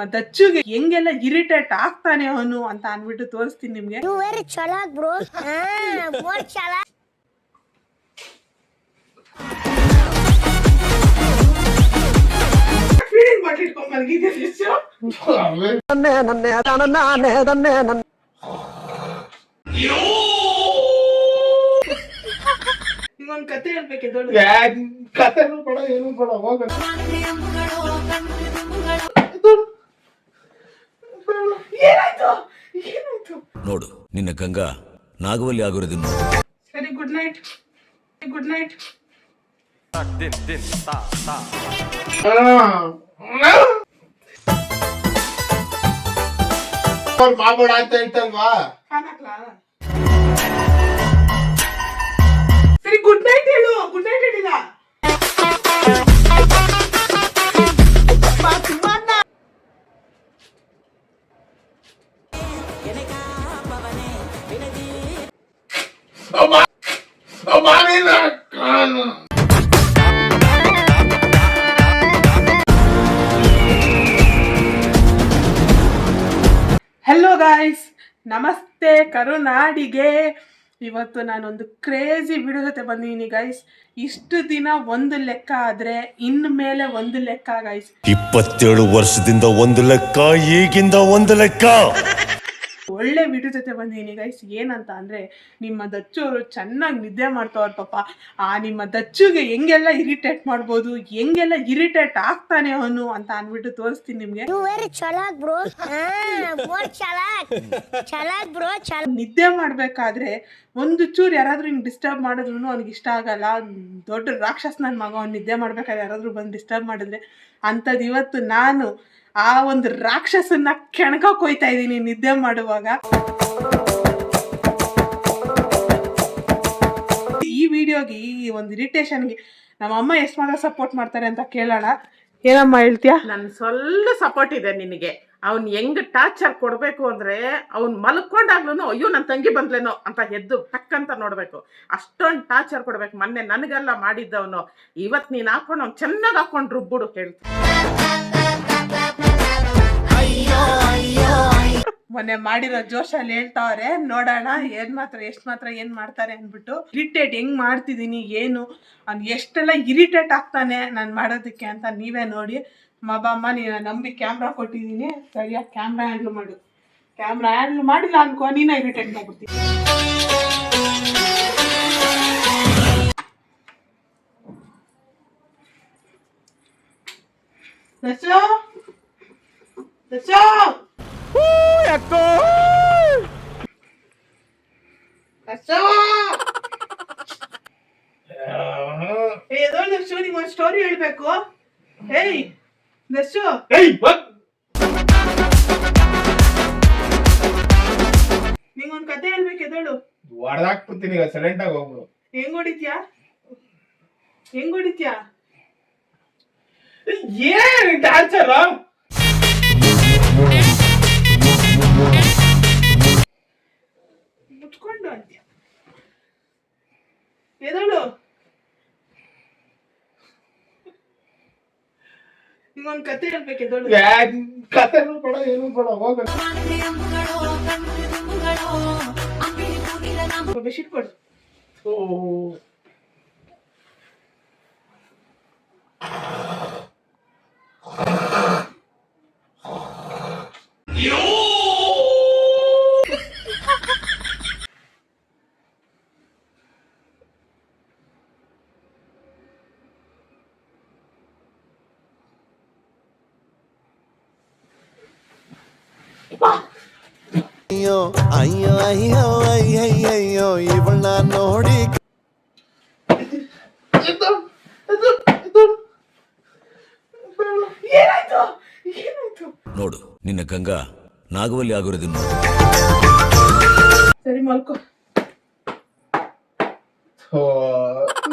ನಿಮ್ಮ ದಚ್ಚುಗೆ ಹೆಂಗೆಲ್ಲ ಇರಿಟೇಟ್ ಆಗ್ತಾನೆ ಅವನು ಅಂತ ಅನ್ಬಿಟ್ಟು ತೋರಿಸ್ತೀನಿ ನಿಮ್ಗೆ. ಕತೆ ಹೇಳ್ಬೇಕಿದ್ದ ನಿಂಗೊಂದ್ ಕತೆ ಹೇಳ್ಬೇಕು ಎದ್ದೋಳು ಕಥೆನೂ ಬೇಡ ಏನೂ ಬೇಡ ಹೋಗ. ಏನಾಯ್ತು? ಏನಾಯ್ತು? ನೋಡು ನಿನ್ನ ಗಂಗಾ ನಾಗವಲ್ಲಿ ಆಗಿರೋದು ನೋಡು. ಸರಿ ಗುಡ್ ನೈಟ್ ಗುಡ್ ನೈಟ್ ಮಾಡ್ಬೇಡ ಅಂತ ಹೇಳ್ತಲ್ವಾ ಫ್ಯಾನ್ ಕರುನಾಡಿಗೆ. ಇವತ್ತು ನಾನೊಂದು ಕ್ರೇಜಿ ವಿಡಿಯೋ ಜೊತೆ ಬಂದಿದ್ದೀನಿ ಗೈಸ್ ಇಷ್ಟು ದಿನ ಒಂದು ಲೆಕ್ಕ ಆದ್ರೆ ಇನ್ನು ಮೇಲೆ ಒಂದು ಲೆಕ್ಕ ಗೈಸ್ ಇಪ್ಪತ್ತೇಳು ವರ್ಷದಿಂದ ಒಂದು ಲೆಕ್ಕ, ಈಗಿಂದ ಒಂದು ಲೆಕ್ಕ. ಒಳ್ಳೆ ವಿಡಿಯೋ ಜೊತೆ ಬಂದಿದ್ದೀನಿ ಗೈಸ್ ಏನಂತ ಅಂದ್ರೆ ನಿಮ್ಮ ದಚ್ಚುವರು ಚೆನ್ನಾಗಿ ನಿದ್ದೆ ಮಾಡ್ತಾವ್ರ ಪಾಪ. ಆ ನಿಮ್ಮ ದಚ್ಚುಗೆ ಹೆಂಗೆಲ್ಲ ಇರಿಟೇಟ್ ಮಾಡ್ಬೋದು ಹೆಂಗೆಲ್ಲ ಇರಿಟೇಟ್ ಆಗ್ತಾನೆ ಅವನು ಅಂತ ಅಂದ್ಬಿಟ್ಟು ತೋರಿಸ್ತೀನಿ ನಿಮ್ಗೆ. ನಿದ್ದೆ ಮಾಡ್ಬೇಕಾದ್ರೆ ಒಂದು ಚೂರು ಯಾರಾದ್ರೂ ಹಿಂಗೆ ಡಿಸ್ಟರ್ಬ್ ಮಾಡಿದ್ರು ಅವ್ನಿಗೆ ಇಷ್ಟ ಆಗಲ್ಲ. ದೊಡ್ಡ ರಾಕ್ಷಸ್ ನನ್ನ ಮಗ ಅವ್ನು ನಿದ್ದೆ ಮಾಡ್ಬೇಕಾದ್ರೆ ಯಾರಾದ್ರೂ ಬಂದು ಡಿಸ್ಟರ್ಬ್ ಮಾಡಿದ್ರೆ ಅಂಥದ್ದು ಇವತ್ತು ನಾನು ಆ ಒಂದು ರಾಕ್ಷಸನ್ನ ಕೆಣಕ ಹೋಯ್ತಾ ಇದ್ದೀನಿ ನಿದ್ದೆ ಮಾಡುವಾಗ. ಈ ವಿಡಿಯೋಗೆ ಈ ಒಂದು ಇರಿಟೇಷನ್ಗೆ ನಮ್ಮ ಅಮ್ಮ ಎಷ್ಟು ಮಾತ್ರ ಸಪೋರ್ಟ್ ಮಾಡ್ತಾರೆ ಅಂತ ಕೇಳೋಣ. ಏನಮ್ಮ ಹೇಳ್ತೀಯ? ನನ್ ಸ್ವಲ್ಪ ಸಪೋರ್ಟ್ ಇದೆ ನಿನಗೆ. ಅವ್ನ್ ಹೆಂಗ್ ಟಾರ್ಚರ್ ಕೊಡ್ಬೇಕು ಅಂದ್ರೆ ಅವ್ನ್ ಮಲ್ಕೊಂಡಾಗ್ಲೂ ಅಯ್ಯೋ, ನನ್ ತಂಗಿ ಬಂದ್ಲೇನೋ ಅಂತ ಎದ್ದು ಟಕ್ಕಂತ ನೋಡ್ಬೇಕು. ಅಷ್ಟೊಂದು ಟಾರ್ಚರ್ ಕೊಡ್ಬೇಕು. ಮೊನ್ನೆ ನನಗೆಲ್ಲ ಮಾಡಿದ್ದವನು. ಇವತ್ ನೀನ್ ಹಾಕೊಂಡು ಅವ್ನ್ ಚೆನ್ನಾಗ್ ಹಾಕೊಂಡು ರುಬ್ಬಿಡು ಹೇಳ್ತೀನಿ ಮೊನ್ನೆ ಮಾಡಿರೋ ಜೋಶಲ್ಲಿ ಹೇಳ್ತಾವ್ರೆ, ನೋಡೋಣ, ಏನ್ ಮಾತ್ರ, ಎಷ್ಟ್ ಮಾತ್ರ ಏನ್ ಮಾಡ್ತಾರೆ ಅಂದ್ಬಿಟ್ಟು, ಇರಿಟೇಟ್ ಹೆಂಗ್ ಮಾಡ್ತಿದೀನಿ, ಏನು? ಅವ್ನು ಎಷ್ಟೆಲ್ಲ ಇರಿಟೇಟ್ ಆಗ್ತಾನೆ ನಾನು ಮಾಡೋದಕ್ಕೆ ಅಂತ ನೀವೇ ನೋಡಿ. ಮಬ್ಬಮ್ಮ ನೀನ ನಂಬಿ ಕ್ಯಾಮ್ರಾ ಕೊಟ್ಟಿದ್ದೀನಿ ಸರಿಯಾಗಿ ಕ್ಯಾಮ್ರಾ ಹ್ಯಾಂಡ್ಲ್ ಮಾಡು. ಕ್ಯಾಮ್ರಾ ಹ್ಯಾಂಡ್ಲ್ ಮಾಡಿಲ್ಲ ಅನ್ಕೋ, ನೀನ ಇರಿಟೇಟ್ ಮಾಡ್ಬಿಡ್ತೀನಿ ದರ್ಶೋ ದರ್ಶೋ ಏ ಏದೋ ದರ್ಶು ನಿಂಗೊಂದು ಸ್ಟೋರಿ ಹೇಳ್ಬೇಕು? ಹೇಯ್ ಬಕ್ ನಿಂಗೊಂದು ಕತೆ ಹೇಳ್ಬೇಕು ಎದೋಳು ಹೊಡೆದಾಕ್ಬಿಡ್ತೀನಿ ಈಗ ಸೈಲೆಂಟ್ ಆಗಿ ಹೋಗ್ಬಿಡು. ಹೆಂಗ್ ಹೊಡಿತ್ಯಾ? ಹೆಂಗ್ ಹೊಡಿತ್ಯಾ? ಏನ್ ಟಾರ್ಚರ್ ಮುಚ್ಕೊಂಡು ಅಂತ್ಯ ಎದೋಳು ಕತೆ ಹೇಳ್ಬೇಕು ಎದೋಳು ಕಥೆನೂ ಬೇಡ ಏನೂ ಬೇಡ ಹೋಗ ಬೆಡ್ಶೀಟ್ ಕೊಡು ಅಯ್ಯೋ ಏನಾಯ್ತು? ಏನಾಯ್ತು? ನೋಡು ನಿನ್ನ ಗಂಗಾ ನಾಗವಲ್ಲಿ ಆಗಿರೋದು ನೋಡು. ಸರಿ ಮಲ್ಕೋ.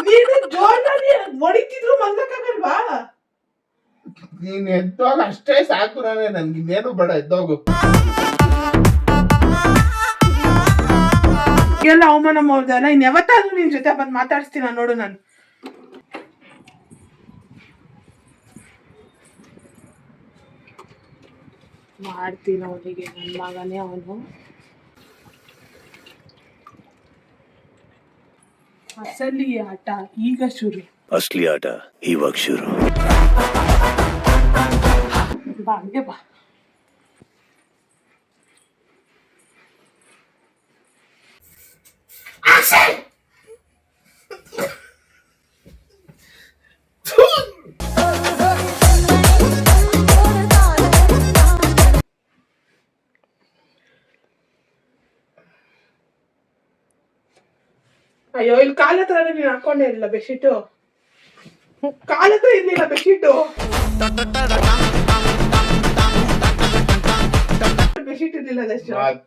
ನೀನು ಜೋರಾಗಿ ಹೊಡಿತಿದ್ರು ಮಲ್ಗಕ್ಕಾಗಲ್ವಾ ನೀನ್ ಎದ್ದೋಗ ಅಷ್ಟೇ ಸಾಕು ನಾನೇ ನನ್ಗೆ ಇನ್ನೇನು ಬೇಡ ಎದ್ದೋಗು. ಎಲ್ಲ ಅವಮಾನ ಮಾಡ್ದಲ್ಲ ಇನ್ ಯಾವತ್ತಾದ್ರೂ ನಿನ್ ಜೊತೆ ಬಂದು ಮಾತಾಡಿಸ್ತೀನ ನೋಡು ನಾನು. ಮಾಡ್ತೀನಿ ಅವನಿಗೆ ನನ್ನ ಮಗನೇ ಅವನು. ಅಸಲಿ ಆಟ ಈಗ ಶುರು. ಅಸಲಿ ಆಟ ಇವಾಗ ಶುರು. ಬಾ ಹಂಗೆ ಬಾ. ಅಯ್ಯೋ, ಇಲ್ಲಿ ಕಾಲ ಹತ್ರ ನೀನು ಹಾಕೊಂಡೇ ಇರಲಿಲ್ಲ ಬೆಡ್ಶೀಟು. ಕಾಲ ಹತ್ರ ಇರ್ಲಿಲ್ಲ ಬೆಡ್ಶೀಟು.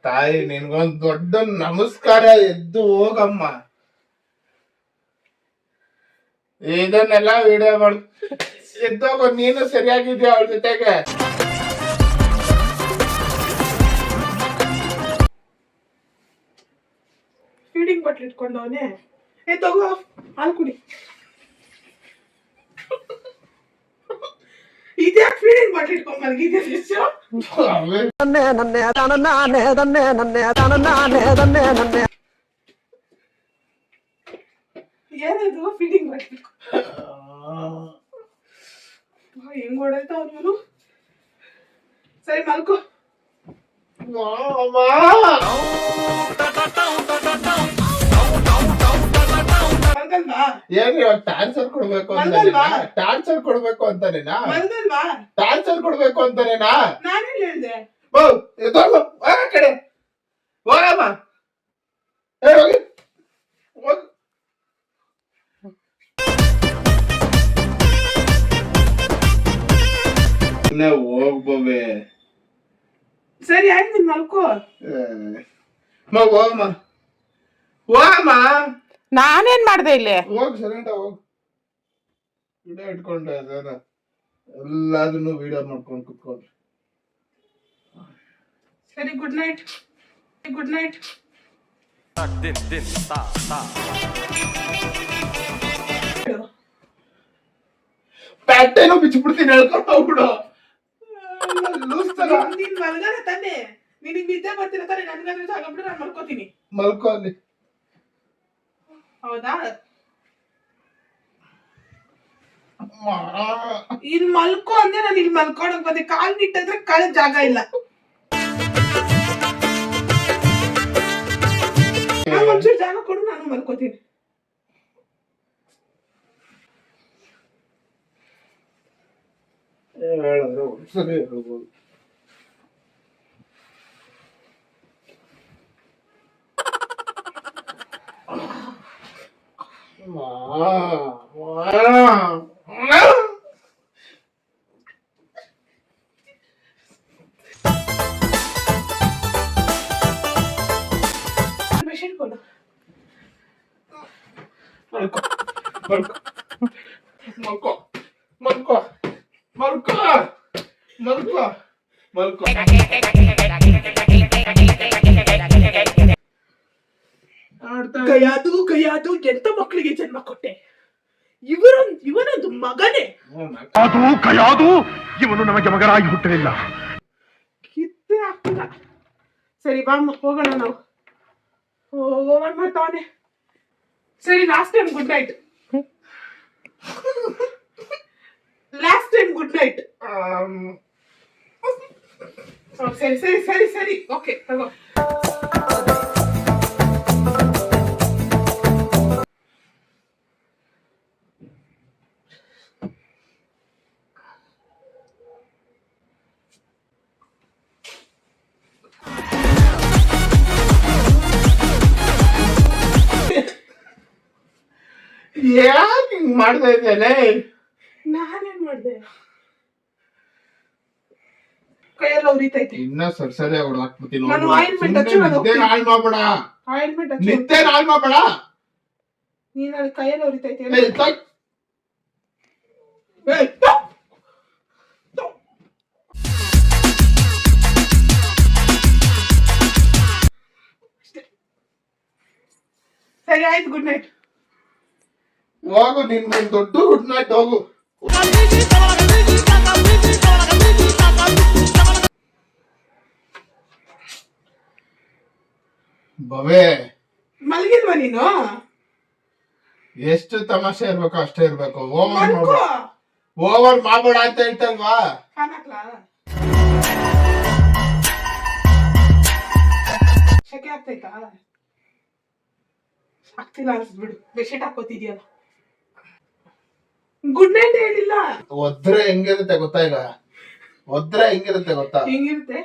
ತಾಯಿ, ನಿನ್ಗೊಂದ್ ದೊಡ್ಡ ನಮಸ್ಕಾರ ಎದ್ದು ಹೋಗಮ್ಮ. ಇದನ್ನೆಲ್ಲ ವಿಡಿಯೋ ಮಾಡ್. ಎದ್ದೋಗೋ ನೀನು ಸರಿಯಾಗಿದ್ಯಾ ಅವ್ರ ಜೊತೆಗೆ? ಬಟ್ಲು ಇಟ್ಕೊಂಡವನೆ ಏ ತಗೋ ಹಾಲು ಕುಡಿ. ಫೀಡಿಂಗ್ ಬಟ್ಲು ಇಟ್ಕೊಂಡ್ ಮಲಗಿದೆ ಅವೇ ಏನದು ಫೀಡಿಂಗ್ ಬಟ್ಲು ಹೆಂಗ್ ಹೊಡೆತ ಅವನು? ಸರಿ ಮಲ್ಕೋ. ಮಲ್ಗಲ್ವಾ ಏನ್ ಇವಾಗ ಟಾರ್ಚರ್ ಕೊಡ್ಬೇಕು? ಅಂತಾನೇನಾ? ಟಾರ್ಚರ್ ಕೊಡ್ಬೇಕು ಅಂತಾನೇನಾ? ಟಾರ್ಚರ್ ಕೊಡ್ಬೇಕು ಅಂತಾನೇನಾ? ಕಡೆ. ಹೋಗಮ್ಮ. ಹೋಗಿ. ಹೋಗ್. ಇಲ್ಲೇ ಹೋಗ್ಬೋವೆ. ಸರಿ ಆಯ್ತು ಮಲ್ಕೋ. ಹೋಗಮ್ಮ. ಹೋಗಮ್ಮ. ನಾನೇನ್ ಮಾಡ್ದೆ ಇಲ್ಲಿ? ಹೋಗ್ ಸೈಲೆಂಟ್ ಹೋಗ್. ವಿಡಿಯೋ ಇಟ್ಕೊಂಡ್ರೆ ಅದೇನ ಎಲ್ಲದನ್ನು ವಿಡಿಯೋ ಮಾಡ್ಕೊಂಡು ಕುತ್ಕೊಂಡ್ರೆ ಸರಿ ಗುಡ್ ನೈಟ್ ಗುಡ್ ನೈಟ್ ಪ್ಯಾಟೇನು ಬಿಚ್ಚಿಬಿಡ್ತೀನಿ ಹೇಳ್ಕೊಂಡು ಹೋಗ್ಬಿಡು. ಲೂಸ್ ತರ. ನೀನ್ ಮಲ್ಗಲ್ಲ ತಾನೆ. ನಿನಗ್ ನಿದ್ದೆ ಬರ್ತಿರ ತಾನೆ ನನ್ಗಾದ್ರೆ ಜಾಗ ಬಿಡು ನಾನು ಮಲ್ಕೋತೀನಿ. ಮಲ್ಕೋ ಅಲ್ಲಿ. ಹೌದಾ. ಇಲ್ಲಿ ಮಲ್ಕೋ ಅಂದ್ರೆ ನಾನು ಇಲ್ಲಿ ಮಲ್ಕೊಳಕ್ ಬಂದೆ. ಕಾಲ್ ನಿಟ್ಟಂದ್ರೆ ಕಾಲ ಜಾಗ ಇಲ್ಲ. ಒಂಚೂರು ಜಾಗ ಕೊಡು ನಾನು ಮಲ್ಕೋತೀನಿ. ಹೇಳೋದು ಸರಿ ಹೇಳ್ಬೋದು. ಮಲ್ಕೋ ಮಲ್ಕೋ ಮಲ್ಕೋ ಮಲ್ಕೋ ಮಲ್ಕೋ ಮಲ್ಕೋ ಮಲ್ಕೋ ಕೈಯಾದು ಕೈಯಾದು ಎಂತ ಮಕ್ಕಳಿಗೆ ಜನ್ಮ ಕೊಟ್ಟೆ? ಇವರೊಂದು ಇವನೊಂದು ಮಗನೇ. ಅದು ಕಯಾದು ಇವನು ನಮಗೆ ಮಗನಾಗಿ ಹುಟ್ಟಲಿಲ್ಲ ಕಿತ್ತೆ ಆಗ್ತಿಲ್ಲ. ಸರಿ ಬಾ ಹೋಗೋಣ ನಾವು. ಓವರ್ ಮಾಡ್ತಾವನೆ ಸರಿ last time good night last time good night am, ಸರಿ ಸರಿ ಸರಿ ಸರಿ ಓಕೆ ತಗೋ ಹಿಂಗ್ ಮಾಡ್ತಾ ಇದ್ದೇನೆ. ನಾನೇನ್ ಮಾಡ್ದೆ? ಕೈಯೆಲ್ಲ ಉರಿತೈತೆ. ಇನ್ನ ಸರ್ಸರಿ ಹೊಡ್ದಾಕ್ಬಿಡ್ತೀನಿ ನಾನು ointment ಹಚ್ಚು, ನಾನು ನಿದ್ದೆ. ಹಾಳ್ ಮಾಡ್ಬೇಡ. ಆಯಿಲ್ಮೆಂಟ್ ನಿದ್ದೆ ಹಾಳ್ ಮಾಡ್ಬೇಡ. ನೀನ್ ಅಲ್ಲಿ ಕೈಯೆಲ್ಲ ಉರಿತೈತೆ ಏ, ತಗ್. ಏ, ತಗ್. ತಗ್. ಸರಿ ಆಯ್ತು ಗುಡ್ ನೈಟ್. ಹೋಗು ನಿನ್ ನಿನ್ ದೊಡ್ಡ ಗುಡ್ ನೈಟ್ ಹೋಗು. ಬವೆ ಮಲಗಿಲ್ವ ನೀನು? ಎಷ್ಟು ತಮಾಷೆ ಇರ್ಬೇಕು ಅಷ್ಟೇ ಇರ್ಬೇಕು. ಓವರ್ ಮಾಡ್ಬೇಡ. ಓವರ್ ಮಾಡಬೇಡ ಅಂತ ಹೇಳ್ತಲ್ವಾ? ಶಕೆ ಆಗ್ತೈತಾ? ಆಗ್ತಿಲ್ಲ ಅನ್ಸ್ಬಿಡು. ಬೆಡ್ಶೀಟ್ ಹಾಕೋತಿದ್ಯಲ್ಲ ಗುಡ್ ನೈಟ್ ಹೇಳಿಲ್ಲ. ಒದ್ರೆ ಹೆಂಗಿರುತ್ತೆ ಗೊತ್ತಾ ಈಗ ಒದ್ರೆ ಹೆಂಗಿರುತ್ತೆ ಗೊತ್ತಾ? ಹೆಂಗಿರುತ್ತೆ?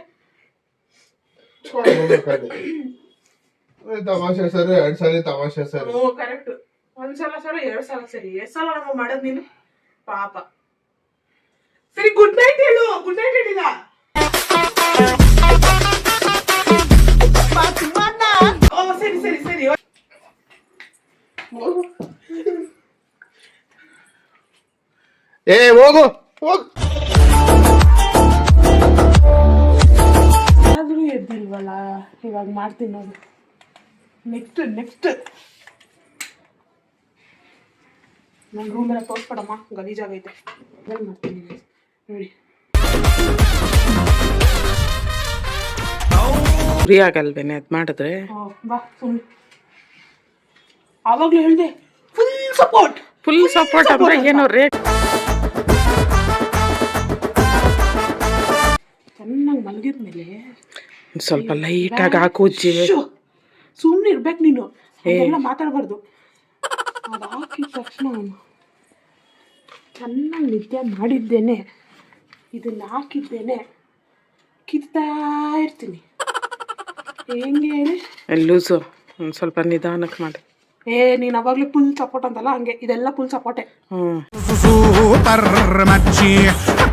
ತಮಾಷೆ ಸರಿ ಎರಡ್ ಸಲ ತಮಾಷೆ ಸರಿ. ಓ ಕರೆಕ್ಟ್ ಒಂದ್ ಸಲ ಎರಡ್ ಸಲ ಸರಿ. ಎಷ್ಟ್ ಸಲ ನಮ್ಮ ಮಾಡೋದ್ ನೀನು? ಪಾಪ. ಸರಿ ಗುಡ್ ನೈಟ್ ಹೇಳು. ಗುಡ್ ನೈಟ್ ಹೇಳಿಲ್ಲ ಓ ಸರಿ ಸರಿ ಸರಿ. ಏ ಹೋಗು. ಹೋಗು. ಆದ್ರೂ ಎದ್ದಿಲ್ವಲ್ಲ? ಇವಾಗ ಮಾಡ್ತೀನಿ ನೋಡಿ. ನೆಕ್ಸ್ಟ್ ನೆಕ್ಸ್ಟ್ ನನ್ನ ರೂಮ್ ಎಲ್ಲ ತೋರ್ಸ್ಕೊಡಮ್ಮ ಗಲೀಜಾಗೈತೆ ಏನು ಮಾಡ್ತೀನಿ ನೋಡಿ. ಫ್ರೀ ಆಗಲ್ವೇನೆ? ಅದು ಮಾಡಿದ್ರೆ? ಓ, ಬಾ ಸುಮ್ಮನೆ ಆವಾಗಲೂ ಹೇಳಿದೆ ಫುಲ್ ಸಪೋರ್ಟ್ ಫುಲ್ ಸಪೋರ್ಟ್ ಅಂದ್ರೆ ಏನೋ ರೇಟ್ ಸ್ವಲ್ಪ ಲೈಟಾಗಿ ಆಗಿ ಹಾಕುಜ್ಜಿ. ಸುಮ್ಮನೆ ಇರ್ಬೇಕು ನೀನು. ಎಲ್ಲ ಮಾತಾಡಬಾರ್ದು. ಅದು ಹಾಕಿದ ತಕ್ಷಣ ಚೆನ್ನಾಗಿ ನಿದ್ದೆ ಮಾಡಿದ್ದೇನೆ. ಇದನ್ನ ಹಾಕಿದ್ದೇನೆ. ಕಿತ್ತಾ ಇರ್ತೀನಿ. ಹೆಂಗೆ ಹೇಳಿ? ಲೂಸು ಒಂದು ಸ್ವಲ್ಪ ನಿಧಾನಕ್ಕೆ ಮಾಡಿ. ಏ ನೀನು ಅವಾಗಲೇ ಫುಲ್ ಸಪೋರ್ಟ್ ಅಂತಲ್ಲ? ಹಂಗೆ ಇದೆಲ್ಲ ಫುಲ್ ಸಪೋರ್ಟೇ ಹ್ಮ್. ಸೂಪರ್ ಮಚ್ಚಿ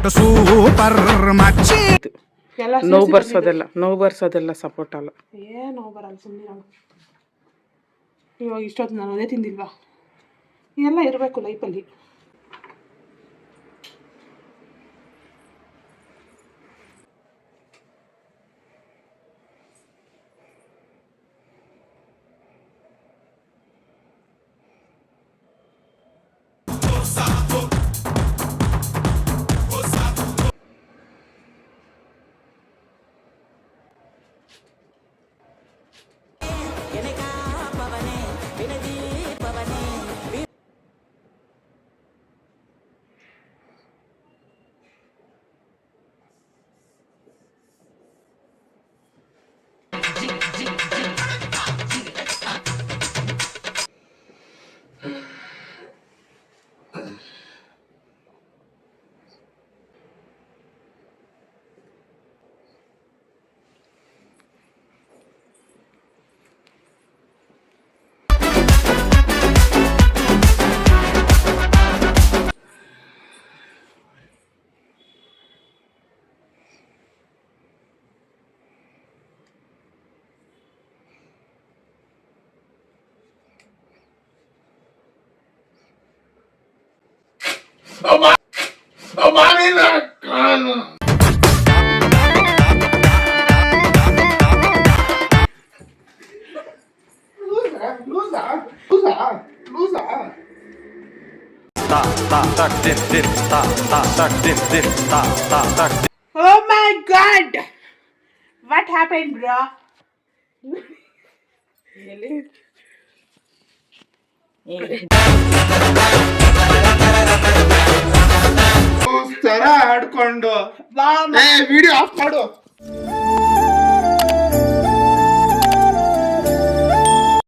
ಸೂಪರ್ ಮಚ್ಚಿ. ಎಲ್ಲ ನೋವು ಬರ್ಸೋದೆಲ್ಲ ನೋವು ಬರ್ಸೋದೆಲ್ಲ ಸಪೋರ್ಟ್ ಅಲ್ಲ. ಏ ನೋವು ಬರಲ್ಲ ಸುಮ್ಮನೆ ಇವಾಗ ಇಷ್ಟೊತ್ತು ನಾನು ಅದೇ ತಿಂದಿಲ್ವಾ? ಎಲ್ಲ ಇರಬೇಕು ಲೈಫಲ್ಲಿ Oh my god! What happened, bro? ತರ ಆಡ್ಕೊಂಡು. ವಿಡಿಯೋ ಆಫ್ ಮಾಡು.